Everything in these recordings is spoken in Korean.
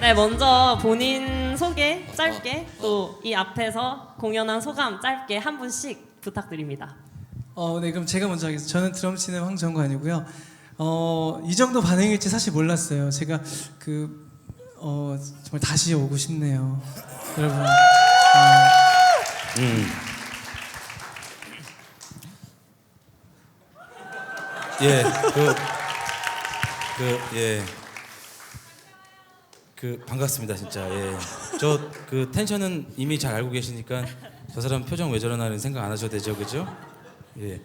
네, 먼저 본인 소개 짧게 또 이 앞에서 공연한 소감 짧게 한 분씩 부탁드립니다. 어, 네, 그럼 제가 먼저 하겠습니다. 저는 드럼 치는 황정관이고요. 어, 이 정도 반응일지 사실 몰랐어요. 제가 그 어, 정말 다시 오고 싶네요. 여러분. 어, 음. 예, 그, 그, 예. 그, 반갑습니다, 진짜. 예. 저, 그, 텐션은 이미 잘 알고 계시니까 저 사람 표정 왜 저러나는 생각 안 하셔도 되죠, 그죠? 예.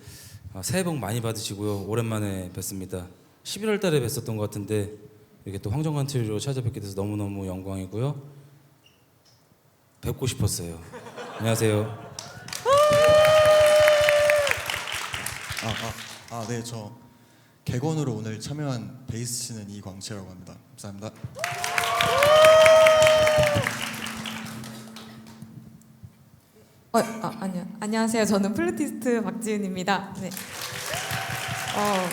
아, 새해 복 많이 받으시고요. 오랜만에 뵙습니다. 11월 달에 뵀었던 것 같은데, 이렇게 또 황정관 트리로 찾아뵙게 돼서 너무너무 영광이고요. 뵙고 싶었어요. 안녕하세요. 아, 아, 네, 저 객원으로 오늘 참여한 베이스 치는 이광채라고 합니다. 감사합니다. 어, 아, 아니요. 안녕하세요. 저는 플루티스트 박지은입니다. 네. 어,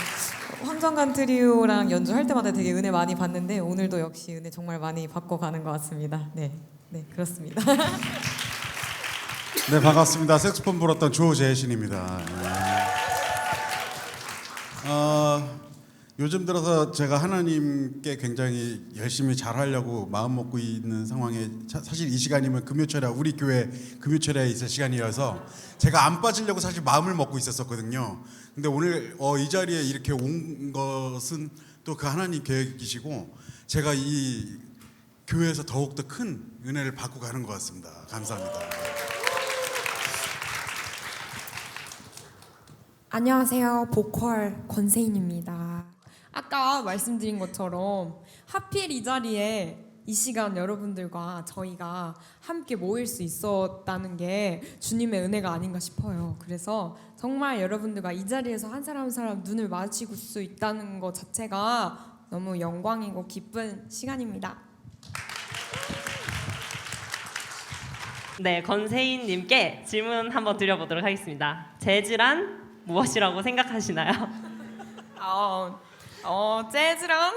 황정관 트리오랑 연주할 때마다 되게 은혜 많이 받는데 오늘도 역시 은혜 정말 많이 받고 가는 것 같습니다. 네, 네 그렇습니다. 네 반갑습니다. 색소폰 불었던 조재신입니다. 네. 어, 요즘 들어서 제가 하나님께 굉장히 열심히 잘하려고 마음 먹고 있는 상황에 차- 사실 이 시간이면 금요철에 우리 교회 금요철에 있을 시간이어서 제가 안 빠지려고 사실 마음을 먹고 있었었거든요. 근데 오늘 어, 이 자리에 이렇게 온 것은 또 그 하나님 계획이시고 제가 이 교회에서 더욱 더 큰 은혜를 받고 가는 것 같습니다. 감사합니다. 안녕하세요. 보컬 권세인입니다. 아까 말씀드린 것처럼 하필 이 자리에 이 시간 여러분들과 저희가 함께 모일 수 있었다는 게 주님의 은혜가 아닌가 싶어요. 그래서 정말 여러분들과 이 자리에서 한 사람 한 사람 눈을 마주칠 수 있다는 것 자체가 너무 영광이고 기쁜 시간입니다. 네, 건세인님께 질문 한번 드려보도록 하겠습니다. 재즈란 무엇이라고 생각하시나요? 어, 어 재즈랑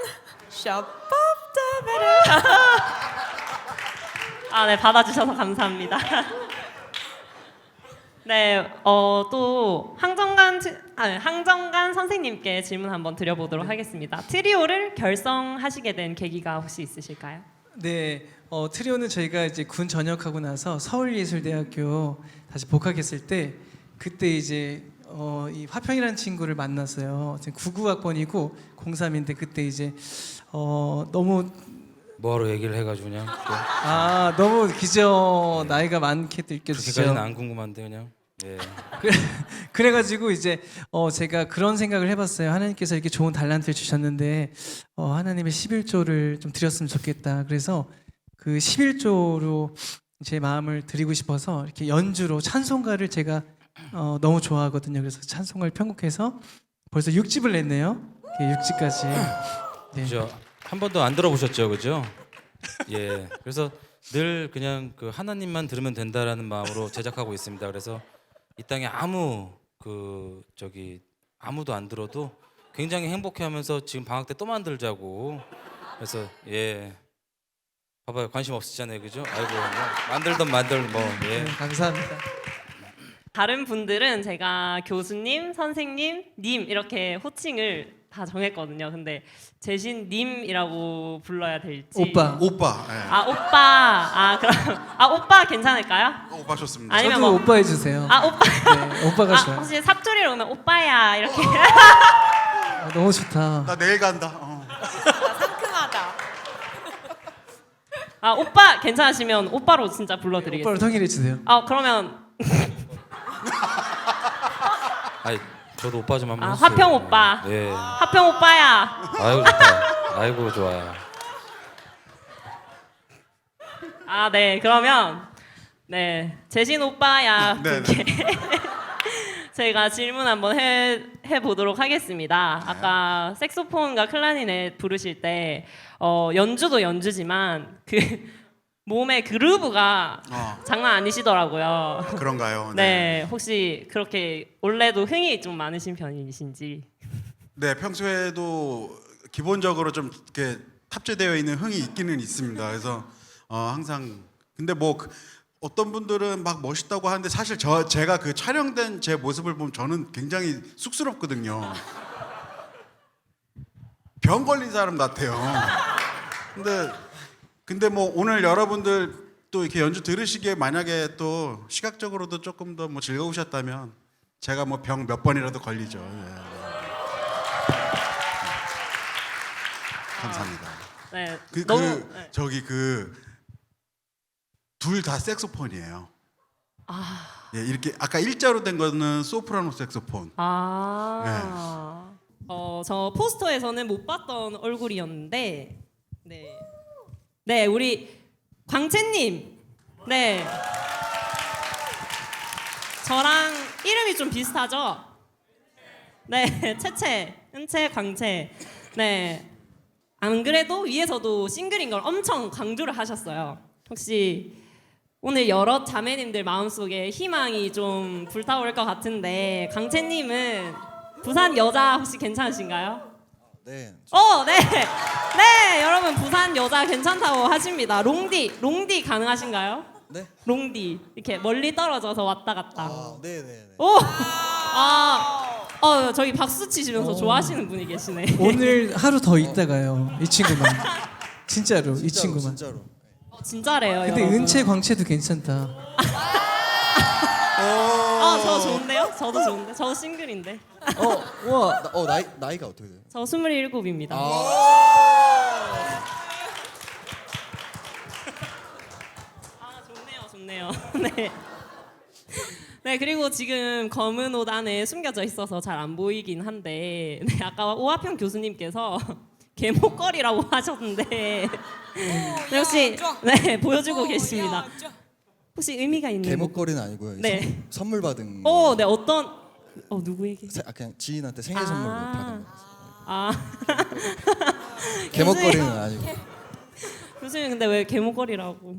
샤팝 아, 네, 받아주셔서 감사합니다. 네, 어, 또 항정관 트- 아니, 항정관 선생님께 질문 한번 드려보도록 하겠습니다. 트리오를 결성하시게 된 계기가 혹시 있으실까요? 네, 어, 트리오는 저희가 이제 군 전역하고 나서 서울예술대학교 다시 복학했을 때 그때 이제 어, 이 화평이라는 친구를 만났어요. 99학번이고 03인데 그때 이제 어, 너무 뭐하러 얘기를 해가지고 그냥 또 아 너무 기저 나이가 많게 느껴지죠. 그렇게까지는 안 궁금한데 그냥 예. 그래가지고 이제 어 제가 그런 생각을 해봤어요. 하나님께서 이렇게 좋은 달란트를 주셨는데 어 하나님의 11조를 좀 드렸으면 좋겠다. 그래서 그 11조로 제 마음을 드리고 싶어서 이렇게 연주로 찬송가를 제가 어 너무 좋아하거든요. 그래서 찬송가를 편곡해서 벌써 6집을 냈네요. 6집까지. 네. 그죠? 한 번도 안 들어보셨죠, 그죠? 예. 그래서 늘 그냥 그 하나님만 들으면 된다라는 마음으로 제작하고 있습니다. 그래서 이 땅에 아무 그 저기 아무도 안 들어도 굉장히 행복해하면서 지금 방학 때 또 만들자고. 그래서 예. 봐봐요, 관심 없으시잖아요, 그죠? 아이고, 뭐 만들던 만들 뭐 예. 네, 감사합니다. 다른 분들은 제가 교수님, 선생님, 님 이렇게 호칭을 다 정했거든요. 근데 재신 님이라고 불러야 될지. 오빠. 오빠. 예. 아 오빠. 아 그럼 아 오빠 괜찮을까요? 어, 오빠 좋습니다. 아니면 저도 뭐- 오빠 해주세요. 아 오빠. 네, 오빠가 아 좋아요. 혹시 사투리로 오면 오빠야 이렇게. 아, 너무 좋다. 나 내일 간다. 어. 상큼하다. 아 오빠 괜찮으시면 오빠로 진짜 불러드리겠습니다. 오빠로 통일해 주세요. 아 그러면 아이, 저도 오빠 좀 한번 아, 해주세요. 화평 오빠. 예. 하평 오빠야. 아이고 좋다. 아이고 좋아요. 아 네 그러면 네 재신 오빠야 네, 분께 저희가 질문 한번 해, 해 보도록 하겠습니다. 아까 색소폰과 클라리넷 부르실 때 어, 연주도 연주지만 그 몸의 그루브가 어, 장난 아니시더라고요. 그런가요? 네, 혹시 그렇게 원래도 흥이 좀 많으신 편이신지. 네, 평소에도 기본적으로 좀 이렇게 탑재되어 있는 흥이 있기는 있습니다. 그래서 어, 항상 근데 뭐 그- 어떤 분들은 막 멋있다고 하는데 사실 저 제가 그 촬영된 제 모습을 보면 저는 굉장히 쑥스럽거든요. 병 걸린 사람 같아요. 근데 근데 뭐 오늘 여러분들 또 이렇게 연주 들으시기에 만약에 또 시각적으로도 조금 더 뭐 즐거우셨다면 제가 뭐 병 몇 번이라도 걸리죠. 예. 감사합니다. 네. 그, 너무 그 네. 저기 그 둘 다 색소폰이에요. 아. 예, 이렇게 아까 일자로 된 거는 소프라노 색소폰. 아. 어, 저 포스터에서는 못 봤던 얼굴이었는데 네. 네, 우리 광채 님. 네. 저랑 이름이 좀 비슷하죠? 네, 채채, 은채, 광채. 네. 안 그래도 위에서도 싱글인 걸 엄청 강조를 하셨어요. 혹시 오늘 여러 자매님들 마음속에 희망이 좀 불타올 것 같은데 강채님은 부산 여자 혹시 괜찮으신가요? 네. 어, 네, 네, 여러분 부산 여자 괜찮다고 하십니다. 롱디, 롱디 가능하신가요? 네. 롱디 이렇게 멀리 떨어져서 왔다 갔다. 아, 네, 네, 네. 오, 아, 어 저기 박수 치시면서 좋아하시는 분이 계시네. 오늘 하루 더 있다가요. 이 친구만. 진짜로 이 진짜로, 친구만. 진짜로. 어, 진짜래요. 근데 여러분. 은채 광채도 괜찮다. 아, 저 좋은데요? 저도 좋은데. 저도 싱글인데. 어, 와, 나, 어 나이 나이가 어떻게 돼요? 저 27입니다. 아, 아 좋네요, 좋네요. 네. 네 그리고 지금 검은 옷 안에 숨겨져 있어서 잘 안 보이긴 한데 네, 아까 오하평 교수님께서 개목걸이라고 하셨는데 네, 혹시 네 보여주고 계십니다. 혹시 의미가 있는? 개목걸이는 아니고요. 네. 선, 선물 받은. 오, 거. 네 어떤? 어 누구에게? 세- 아, 그냥 지인한테 생일 선물로 아. 받은 거. 아 개목걸이는 아니고. 교수님 근데 왜 개목걸이라고?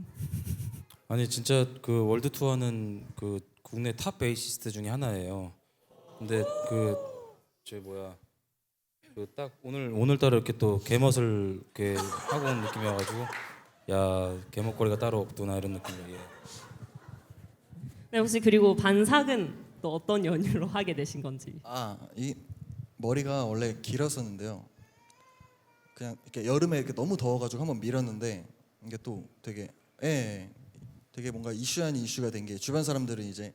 아니 진짜 그 월드 투어는 그 국내 탑 베이시스트 중에 하나예요. 근데 그저 뭐야 그 딱 오늘 오늘따라 이렇게 또 개멋을 이렇게 하고 온 느낌이어가지고 야 개멋거리가 따로 없구나 이런 느낌이에요. 네 혹시 그리고 반삭은 또 어떤 연유로 하게 되신 건지? 아, 이 머리가 원래 길었었는데요. 그냥 이렇게 여름에 이렇게 너무 더워가지고 한번 밀었는데 이게 또 되게 예, 되게 뭔가 이슈 아닌 이슈가 된 게 주변 사람들은 이제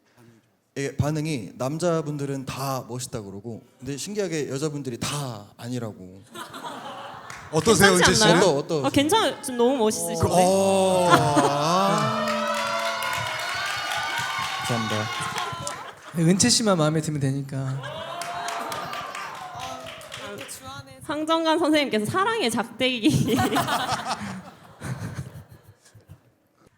이게 반응이 남자분들은 다 멋있다 그러고 근데 신기하게 여자분들이 다 아니라고. 어떠세요, 은채 괜찮지? 않나요? 어떠 어떠? 아 괜찮아요. 지금 너무 멋있으신데. 어, 아. 은채 씨만 마음에 들면 되니까. 황정관 선생님께서 사랑의 작대기.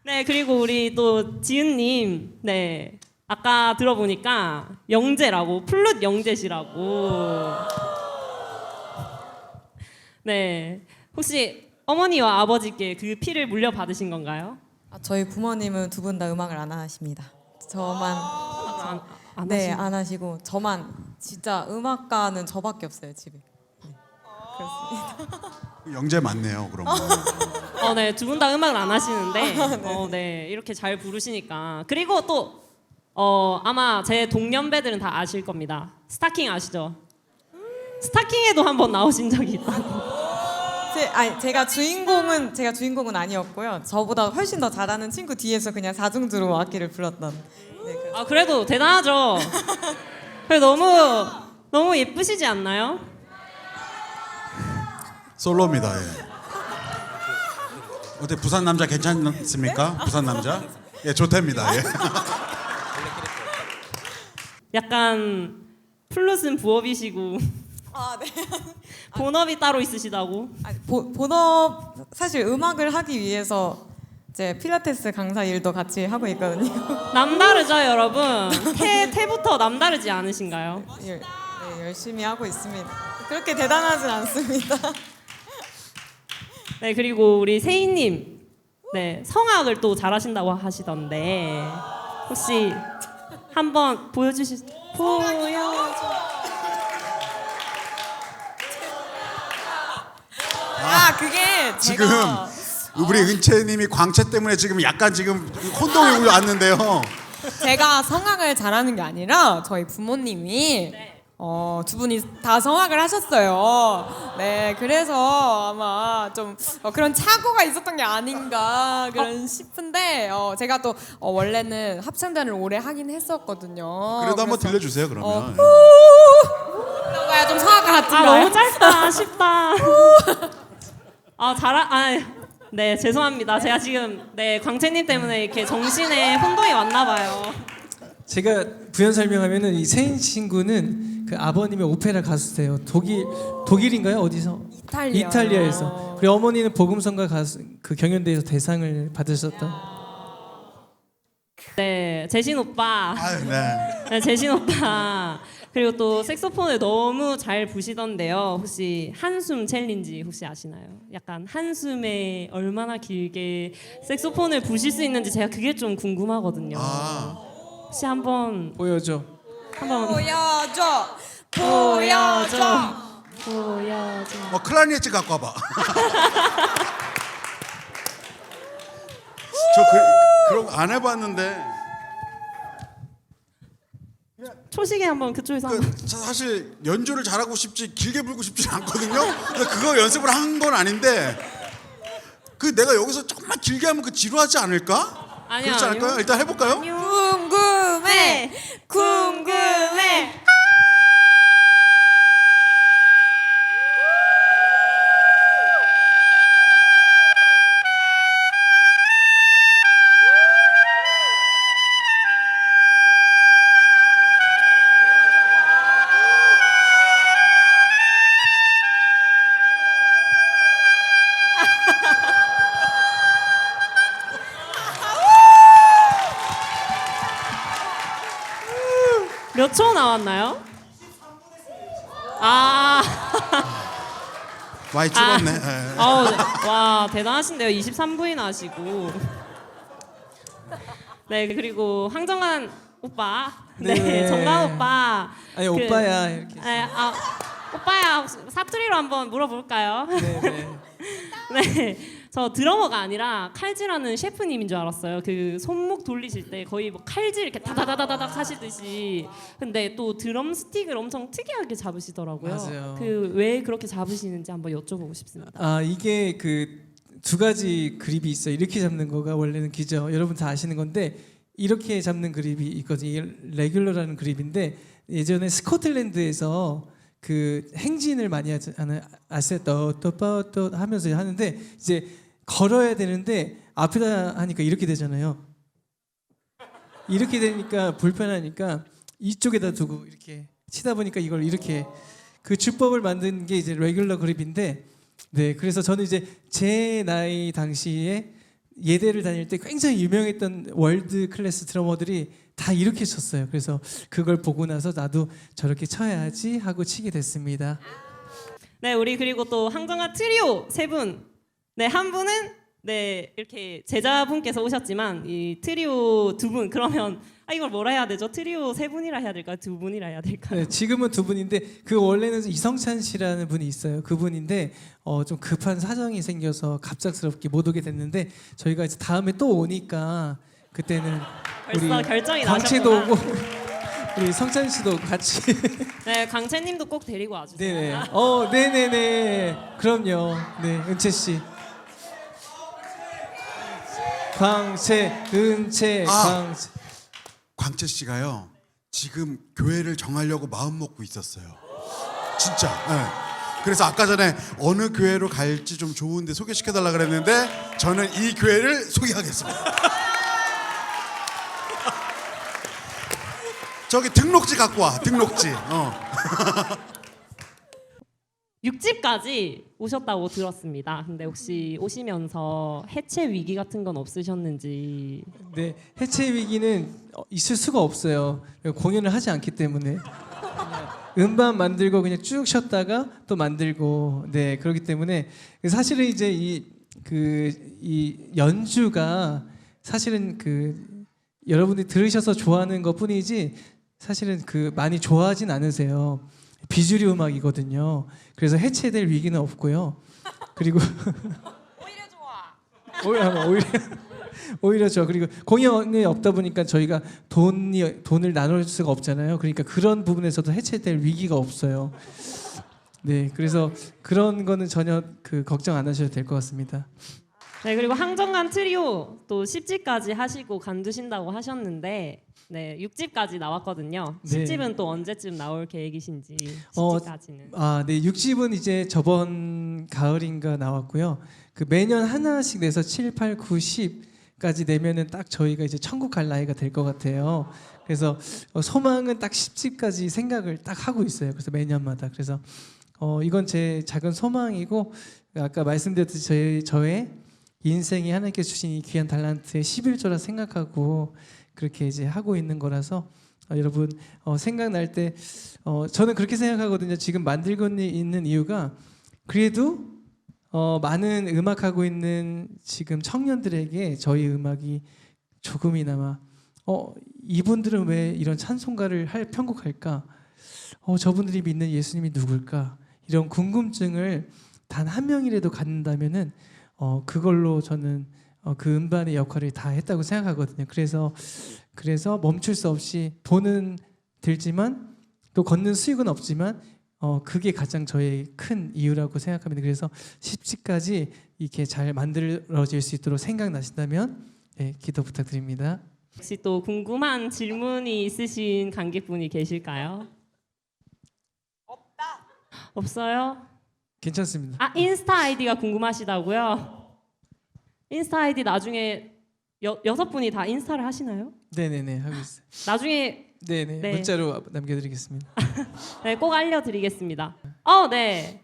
네 그리고 우리 또 지은님 네 아까 들어보니까 영재라고 플룻 영재시라고. 네 혹시 어머니와 아버지께 그 피를 물려받으신 건가요? 아, 저희 부모님은 두 분 다 음악을 안 하십니다. 저만 안, 안 네, 하신- 안 하시고 저만 진짜 음악가는 저밖에 없어요, 집에. 네. 그렇습니다. 영재 맞네요, 그럼. 어, 네, 두 분 다 음악을 안 하시는데, 어, 네, 이렇게 잘 부르시니까. 그리고 또, 어, 아마 제 동년배들은 다 아실 겁니다. 스타킹 아시죠? 스타킹에도 한번 나오신 적이 있다고. 제, 아니, 제가 주인공은 제가 주인공은 아니었고요. 저보다 훨씬 더 잘하는 친구 뒤에서 그냥 사중주로 악기를 불렀던. 네, 그래서 아, 그래도 대단하죠? 그래 너무, 너무 예쁘시지 않나요? 솔로입니다. 예. 어때 부산 남자 괜찮습니까? 부산 남자? 예, 좋답니다. 예. 약간, 플룻은 부업이시고, 아, 네. 본업이 따로 있으시다고. 아니, 보, 본업 사실 음악을 하기 위해서 이제 필라테스 강사 일도 같이 하고 있거든요. 남다르죠, 여러분? 태, 태부터 남다르지 않으신가요? 예, 네, 열심히 하고 있습니다. 그렇게 대단하진 않습니다. 네 그리고 우리 세희님 네 성악을 또 잘하신다고 하시던데 혹시 한번 보여주실 보여 아, 아 그게 지금 제가 우리 은채님이 광채 때문에 지금 약간 지금 혼동이 왔는데요. 제가 성악을 잘하는 게 아니라 저희 부모님이 어, 두 분이 다 성악을 하셨어요. 네, 그래서 아마 좀 어, 그런 착오가 있었던 게 아닌가 그런 싶은데 어, 제가 또 어, 원래는 합창단을 오래 하긴 했었거든요. 그래도 한번 그래서 들려주세요 그러면. 그런 거야 좀 성악 아 같은가요? 너무 짧다 쉽다 아 잘하 아 네 죄송합니다 제가 지금 네 광채님 때문에 이렇게 정신에 혼동이 왔나 봐요 제가 부연 설명하면은 이 세인 친구는 그 아버님의 오페라 가수세요. 독일 독일인가요? 어디서? 이탈리아. 이탈리아에서. 그리고 어머니는 복음성가 가수 그 경연대회에서 대상을 받으셨던. 네 재신 오빠 아유, 네. 네, 재신 오빠 그리고 또 색소폰을 너무 잘 부시던데요. 혹시 한숨 챌린지 혹시 아시나요? 약간 한숨에 얼마나 길게 색소폰을 부실 수 있는지 제가 그게 좀 궁금하거든요. 아, 혹시 한번 보여줘. 한번 보여줘 보여줘 보여줘. 어 클라리네트 갖고 와봐. 저 그, 그런 거 안 해봤는데 초식에 한번 그쪽에서 한번. 그 사- 사실 연주를 잘하고 싶지 길게 불고 싶지 않거든요. 근데 그거 연습을 한 건 아닌데 그 내가 여기서 조금만 길게 하면 그 지루하지 않을까? 아니요, 그렇지 않을까요? 아니요. 일단 해볼까요? 궁금해 궁 몇 초 나왔나요? 아, 많이 줄었네. 예. 아우, 네. 와 대단하신데요. 23부인 하시고. 네 그리고 황정한 오빠, 네, 네. 정강 오빠. 아니 그- 오빠야 이렇게. 네, 아 오빠야 혹시 사투리로 한번 물어볼까요? 네, 네. 네, 저 드러머가 아니라 칼질하는 셰프님인 줄 알았어요. 그 손목 돌리실 때 거의 뭐 칼질 이렇게 다다다다닥 하시듯이. 근데 또 드럼 스틱을 엄청 특이하게 잡으시더라고요. 맞아요. 그 왜 그렇게 잡으시는지 한번 여쭤보고 싶습니다. 아 이게 그 두 가지 그립이 있어요. 이렇게 잡는 거가 원래는 기죠. 여러분 다 아시는 건데 이렇게 잡는 그립이 있거든요. 이게 레귤러라는 그립인데 예전에 스코틀랜드에서 그 행진을 많이? 아세요? 또또또 하면서 하는데 이제 걸어야 되는데 앞에다 하니까 이렇게 되잖아요. 이렇게 되니까 불편하니까 이쪽에다 두고 이렇게 치다 보니까 이걸 이렇게 그 주법을 만든 게 이제 레귤러 그립인데 네 그래서 저는 이제 제 나이 당시에 예대를 다닐 때 굉장히 유명했던 월드 클래스 드러머들이 다 이렇게 쳤어요. 그래서 그걸 보고 나서 나도 저렇게 쳐야지 하고 치게 됐습니다. 네, 우리 그리고 또 항정아 트리오 세 분. 네, 한 분은 네 이렇게 제자분께서 오셨지만 이 트리오 두 분 그러면 아 이걸 뭐라 해야 되죠? 트리오 세 분이라 해야 될까요? 두 분이라 해야 될까요? 네, 지금은 두 분인데 그 원래는 이성찬 씨라는 분이 있어요. 그분인데 어, 좀 급한 사정이 생겨서 갑작스럽게 못 오게 됐는데 저희가 이제 다음에 또 오니까 그때는 벌써 우리 결정이 광채도 나셨구나. 오고 우리 성찬 씨도 같이 네, 강채님도 꼭 데리고 와주세요. 네네 어 네네네 그럼요 네 은채 씨 광채 은채 아. 광채 광채 씨가요 지금 교회를 정하려고 마음 먹고 있었어요. 진짜. 예. 그래서 아까 전에 어느 교회로 갈지 좀 좋은데 소개시켜 달라 그랬는데 저는 이 교회를 소개하겠습니다. 저기 등록지 갖고 와. 등록지. 어. 6집까지 오셨다고 들었습니다. 근데 혹시 오시면서 해체 위기 같은 건 없으셨는지. 네 해체 위기는 어, 있을 수가 없어요 공연을 하지 않기 때문에 음반 만들고 그냥 쭉 쉬었다가 또 만들고 네 그렇기 때문에 사실은 이제 이 그 이 연주가 사실은 그 여러분들이 들으셔서 좋아하는 것 뿐이지 사실은 그 많이 좋아하진 않으세요 비주류 음악이거든요 그래서 해체될 위기는 없고요 그리고 오히려 좋아. 오히려 오히려 오히려 좋아. 그리고 공연이 없다 보니까 저희가 돈이 돈을 나눌 수가 없잖아요. 그러니까 그런 부분에서도 해체될 위기가 없어요. 네, 그래서 그런 거는 전혀 그 걱정 안 하셔도 될 것 같습니다. 네 그리고 항정간 트리오 또 10집까지 하시고 간두신다고 하셨는데 네 6집까지 나왔거든요. 네. 10집은 또 언제쯤 나올 계획이신지 어, 10집까지는. 아, 네. 6집은 이제 저번 가을인가 나왔고요. 그 매년 하나씩 내서 7, 8, 9, 10까지 내면은 딱 저희가 이제 천국 갈 나이가 될 것 같아요. 그래서 어, 소망은 딱 10집까지 생각을 딱 하고 있어요. 그래서 매년마다. 그래서 어, 이건 제 작은 소망이고 아까 말씀드렸듯이 저의, 저의 인생이 하나님께 주신 이 귀한 달란트의 11조라 생각하고 그렇게 이제 하고 있는 거라서 어, 여러분 어, 생각날 때 어, 저는 그렇게 생각하거든요. 지금 만들고 있는 이유가 그래도 어, 많은 음악하고 있는 지금 청년들에게 저희 음악이 조금이나마 어, 이분들은 왜 이런 찬송가를 할 편곡할까? 어, 저분들이 믿는 예수님이 누굴까? 이런 궁금증을 단 한 명이라도 갖는다면은 어, 그걸로 저는 어, 그 음반의 역할을 다 했다고 생각하거든요. 그래서 그래서 멈출 수 없이 돈은 들지만 또 걷는 수익은 없지만 어 그게 가장 저의 큰 이유라고 생각합니다. 그래서 10시까지 이렇게 잘 만들어질 수 있도록 생각나신다면 네, 기도 부탁드립니다. 혹시 또 궁금한 질문이 있으신 관객분이 계실까요? 없다. 없어요? 괜찮습니다. 아 인스타 아이디가 궁금하시다고요? 인스타 아이디 나중에 여, 여섯 분이 다 인스타를 하시나요? 네네네 하고 있어요. 나중에 네네 네. 문자로 남겨드리겠습니다. 네, 꼭 알려드리겠습니다. 어, 네.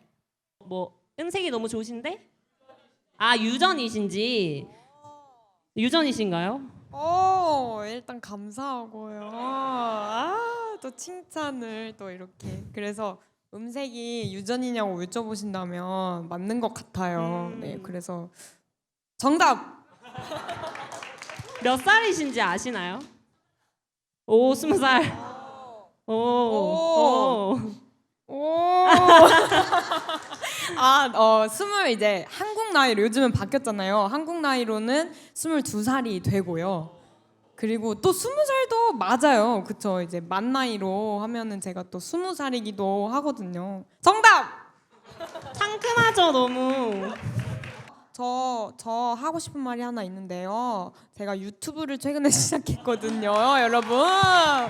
뭐 음색이 너무 좋으신데? 아 유전이신지 유전이신가요? 오 일단 감사하고요. 아 또 칭찬을 또 이렇게 그래서 음색이 유전이냐고 여쭤보신다면 맞는 것 같아요. 음. 네 그래서 정답 몇 살이신지 아시나요? 오 스무 살. 오. 오. 오. 아, 어, 스물 이제 한국 나이로 요즘은 바뀌었잖아요. 한국 나이로는 스물두 살이 되고요. 그리고 또 스무 살도 맞아요. 그쵸? 이제 만 나이로 하면은 제가 또 스무 살이기도 하거든요. 정답! 상큼하죠 너무. 저, 저 하고 싶은 말이 하나 있는데요. 제가 유튜브를 최근에 시작했거든요, 여러분. 어,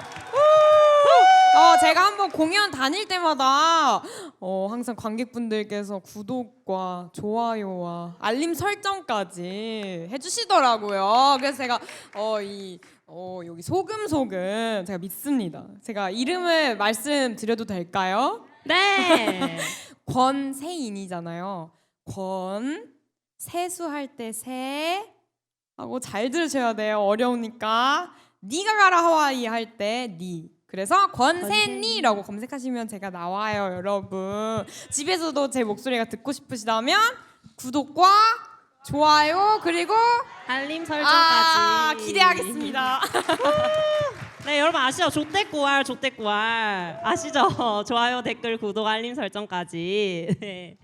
제가 한번 공연 다닐 때마다 어, 항상 관객분들께서 구독과 좋아요와 알림 설정까지 해주시더라고요. 그래서 제가 어, 이 어, 여기 소금소금 제가 믿습니다. 제가 이름을 말씀드려도 될까요? 네. 권세인이잖아요. 권 세수할 때 세 하고 잘 들으셔야 돼요. 어려우니까 니가 가라 하와이 할 때 니. 그래서 권세니라고 검색하시면 제가 나와요, 여러분. 집에서도 제 목소리가 듣고 싶으시다면 구독과 좋아요 그리고 알림 설정까지. 아 기대하겠습니다. 네 여러분 아시죠? 조떼꾸알 조떼꾸알 아시죠? 좋아요 댓글 구독 알림 설정까지. 네.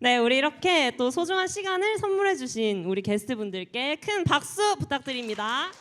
네 우리 이렇게 또 소중한 시간을 선물해 주신 우리 게스트분들께 큰 박수 부탁드립니다.